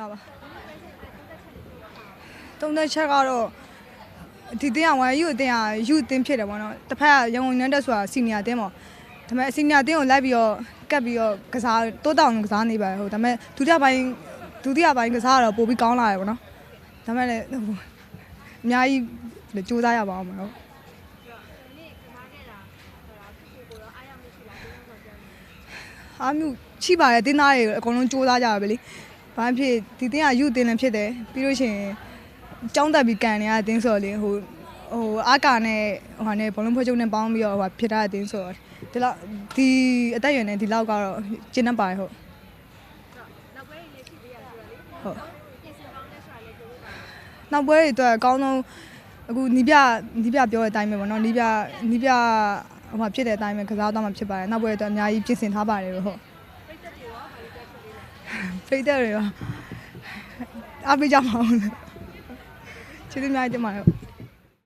လာပါတုံးတဲ့ချက်ကတော့ဒီတင်းကဝိုင်းယူအတင်းကယူအတင်းဖြစ်တယ်ပေါ့နော်တစ်ဖက်ကရန်ကုန်နန်းတက်ဆိုတာစီနီယာတင်းပေါ့ဒါပေမဲ့စီနီယာတင်းကိုလိုက်ပြီးတော့ကတ်ပြီးတော့ကစားတိုးတောင်ကစားနေပါတယ်ဟုတ်ဒါပေမဲ့ဒုတိယပိုင်းဒုတိယပိုင်းကစားကတော့ပိုပြီးကောင်းလာတယ်ပေါ့နော်ဒါပေမဲ့လည်းဟိုအများကြီးကြိုးစားရပါအောင်မလို့အားမျိုးချိပါတယ်တင်းသားတွေအကုန်လုံးစူးစမ်းကြရပဲလေ။ ဘာဖြစ်ဒီတင်းကယူတင်းလည်းဖြစ်တယ်ပြီးလို့ရှိရင်ကြောင်းတက်ပြီးကန်နေရတဲ့တင်းဆိုတော့လေဟိုဟိုအာကာနဲ့ဟိုနဲ့ဘလုံးဖွဲ့ချုပ်နဲ့ပေါင်းပြီးတော့ဟိုဖြစ်ထားတဲ့တင်းဆိုတော့ဒီလောက်ဒီအသက်အရွယ်နဲ့ဒီလောက်ကတော့ကျင်းနေပါတယ်ဟုတ်ဟုတ်နောက်ပွဲတွေအတွက်အကောင်းဆုံးအခုနီးပြနီးပြပြောတဲ့အတိုင်းပဲပေါ့နော်နီးပြနီးပြဟိုမှာဖြစ်တဲ့အတိုင်းပဲကစားတော့မှဖြစ်ပါတယ်နောက်ပွဲတွေအတွက်အများကြီးပြင်ဆင်ထားပါတယ်လို့ဟုတ် ဖိတ်တဲ့တွေပါအားပေးကြပါဦးကျေးဇူးများတင်ပါတယ်